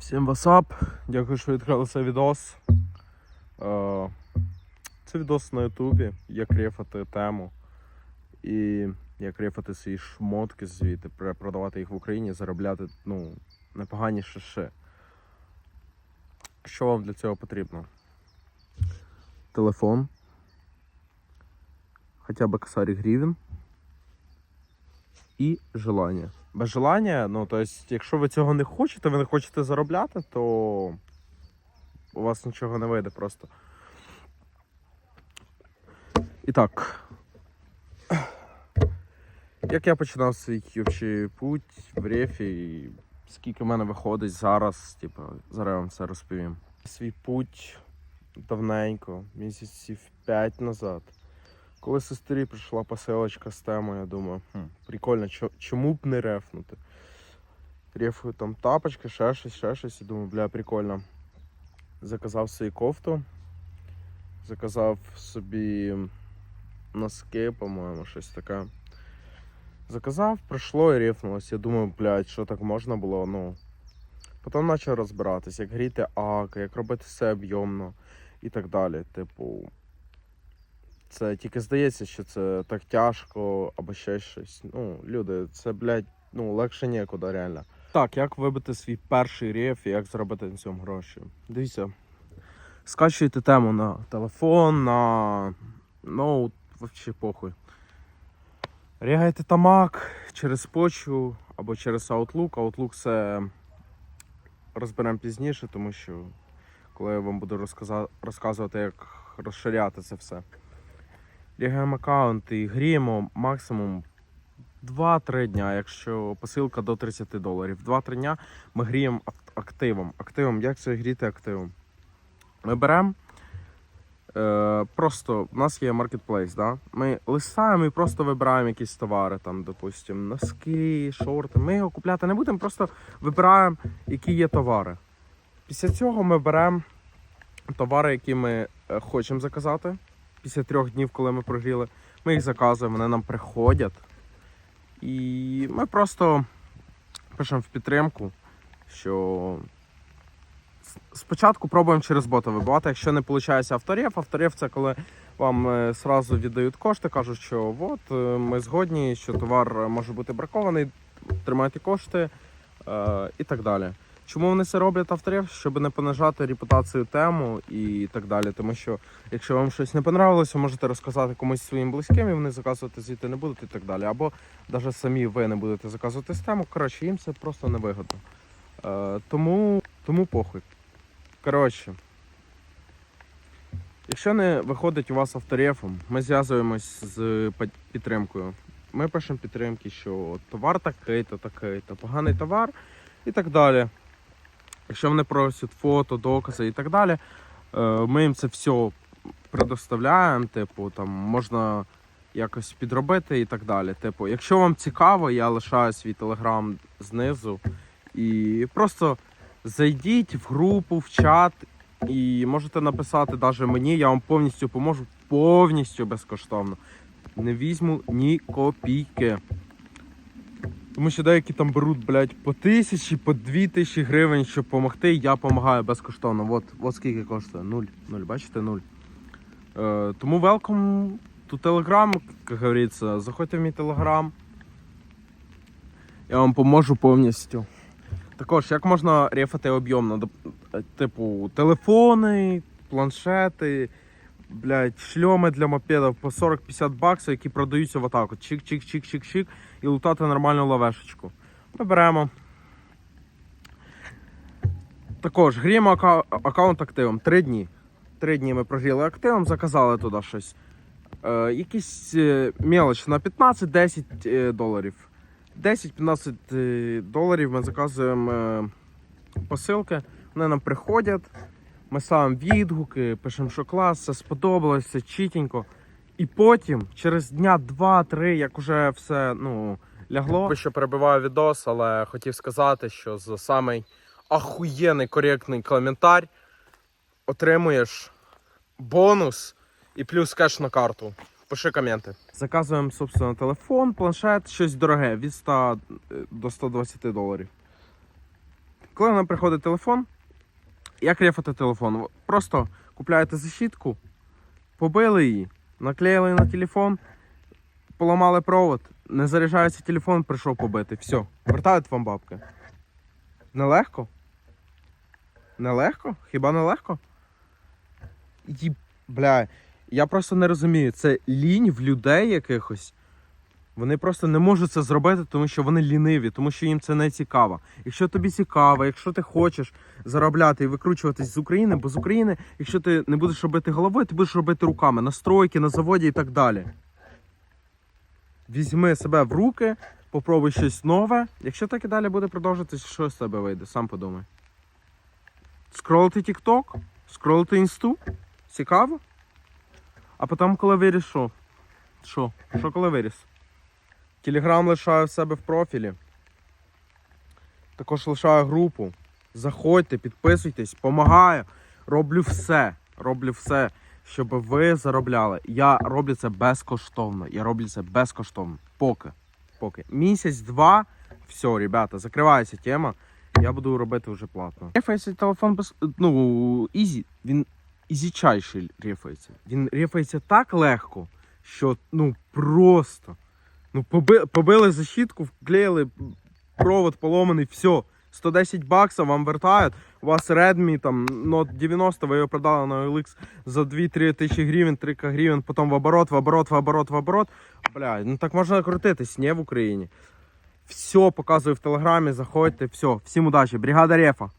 Всім васап, дякую, що відкрили цей відос. Е, Це відос на Ютубі, як рефати тему і як рефати свої шмотки звідти, перепродавати їх в Україні, заробляти ну, непогані шиши. Що вам для цього потрібно? Телефон. Хоча б косарь гривень. І желання. Без желання, ну, то есть, якщо ви цього не хочете, ви не хочете заробляти, то у вас нічого не вийде просто. І так. Як я починав свій вообще путь в рефі, скільки в мене виходить зараз, типу, зараз вам все розповім. Свій путь давненько, місяців 5 назад. Коли сестрі прийшла посилочка з темою, я думаю, хм, прикольно, чому б не рефнути? Рефую там тапочки, ще щось, ще щось, і думаю, бля, прикольно. Заказав собі кофту, заказав собі носки, по-моєму, щось таке. Заказав, прийшло і рефнулось. Я думаю, блядь, що так можна було, ну. Потім почав розбиратись, як гріти ак, як робити все об'ємно і так далі. Типу, це тільки здається, що це так тяжко або ще щось. Ну, люди, це, блядь, ну, легше нікуди, реально. Так, як вибити свій перший реф і як заробити на цьому гроші? Дивіться. Скачуєте тему на телефон, на ноут, взагалі похуй. Рягайте тамак через почву або через Outlook. Outlook це розберемо пізніше, тому що коли я вам буду розказувати, як розширяти це все. Рігаємо аккаунт і гріємо максимум 2-3 дня, якщо посилка до 30 доларів. 2-3 дня ми гріємо активом. Активом, як це гріти активом? Ми беремо. Е, просто в нас є маркетплейс, да? ми листаємо і просто вибираємо якісь товари, там, допустимо, носки, шорти. Ми його купляти не будемо, просто вибираємо, які є товари. Після цього ми беремо товари, які ми е, хочемо заказати. Після трьох днів, коли ми прогріли, ми їх заказуємо, вони нам приходять. І ми просто пишемо в підтримку, що спочатку пробуємо через бота вибивати. Якщо не виходить авторів, авторів це коли вам е, сразу віддають кошти, кажуть, що от е, ми згодні, що товар е, може бути бракований, тримайте кошти е, і так далі. Чому вони це роблять авторів? Щоб не понижати репутацію тему і так далі. Тому що якщо вам щось не понравилося, можете розказати комусь своїм близьким, і вони заказувати звідти не будуть і так далі. Або навіть самі ви не будете заказувати з тему. Коротше, їм це просто невигодно. Е, тому, тому похуй. Коротше. Якщо не виходить у вас авторефом, ми зв'язуємось з підтримкою. Ми пишемо підтримки, що товар такий-то, такий-то, поганий товар і так далі. Якщо вони просять фото, докази і так далі, е, ми їм це все предоставляємо, типу, там можна якось підробити і так далі. Типу, якщо вам цікаво, я лишаю свій телеграм знизу. І просто зайдіть в групу, в чат і можете написати навіть мені, я вам повністю поможу, повністю безкоштовно. Не візьму ні копійки. Тому що деякі там беруть, блядь, по тисячі, по дві тисячі гривень, щоб допомогти. Я допомагаю безкоштовно. От, от скільки коштує? Нуль. Нуль, бачите, нуль. Е, тому welcome to Telegram, як говориться. Заходьте в мій Telegram. Я вам поможу повністю. Також, як можна рефати об'ємно? Е, Типу, телефони, планшети, блядь, шльоми для мопедів по 40-50 баксів, які продаються в атаку. Чик-чик-чик-чик-чик і лутати нормальну лавешечку. Ми беремо. Також гріємо ака- аккаунт активом. Три дні. Три дні ми прогріли активом, заказали туди щось. Е, якісь е, мелоч на 15-10 е, доларів. 10-15 е, доларів ми заказуємо е, посилки, вони нам приходять. Ми ставимо відгуки, пишемо, що клас, все сподобалось, все чітенько. І потім, через дня 2-3, як уже все ну, лягло. Що перебиваю відос, але хотів сказати, що за самий ахуєнний коректний коментар отримуєш бонус і плюс кеш на карту. Пиши коменти. Заказуємо, собственно, телефон, планшет, щось дороге від 100 до 120 доларів. Коли нам приходить телефон, як рефати телефон? Просто купляєте защітку, побили її, наклеїли на телефон, поламали провод, не заряджається телефон, прийшов побити. Все, вертають вам бабки. Нелегко? Нелегко? Хіба не легко? І, бля, я просто не розумію, це лінь в людей якихось. Вони просто не можуть це зробити, тому що вони ліниві, тому що їм це не цікаво. Якщо тобі цікаво, якщо ти хочеш заробляти і викручуватись з України, бо з України, якщо ти не будеш робити головою, ти будеш робити руками на стройки, на заводі і так далі. Візьми себе в руки, попробуй щось нове. Якщо так і далі буде продовжуватись, що з тебе вийде, сам подумай. Скролити TikTok, скролити інсту. Цікаво? А потім, коли виріс, що? Що? Що коли виріс? Телеграм лишаю в себе в профілі. Також лишаю групу. Заходьте, підписуйтесь, помагаю. Роблю все. Роблю все, щоб ви заробляли. Я роблю це безкоштовно. Я роблю це безкоштовно. Поки. Поки. Місяць-два. Все, ребята, закривається тема. Я буду робити вже платно. Рефається телефон без. Ну, ізі. Він ізічайший рефається. Він рефається так легко, що ну просто. Ну, поби, побили защитку, вклеїли, провод поломаний, все. 110 баксів вам вертають. У вас Redmi там Note 90, ви його продали на OLX за 2-3 тисячі гривень, 3 гривень, потім в оборот, в оборот, в оборот, в оборот. Бля, ну так можна крутитись, не в Україні. Все показую в телеграмі, заходьте, все. Всім удачі. Бригада Рефа.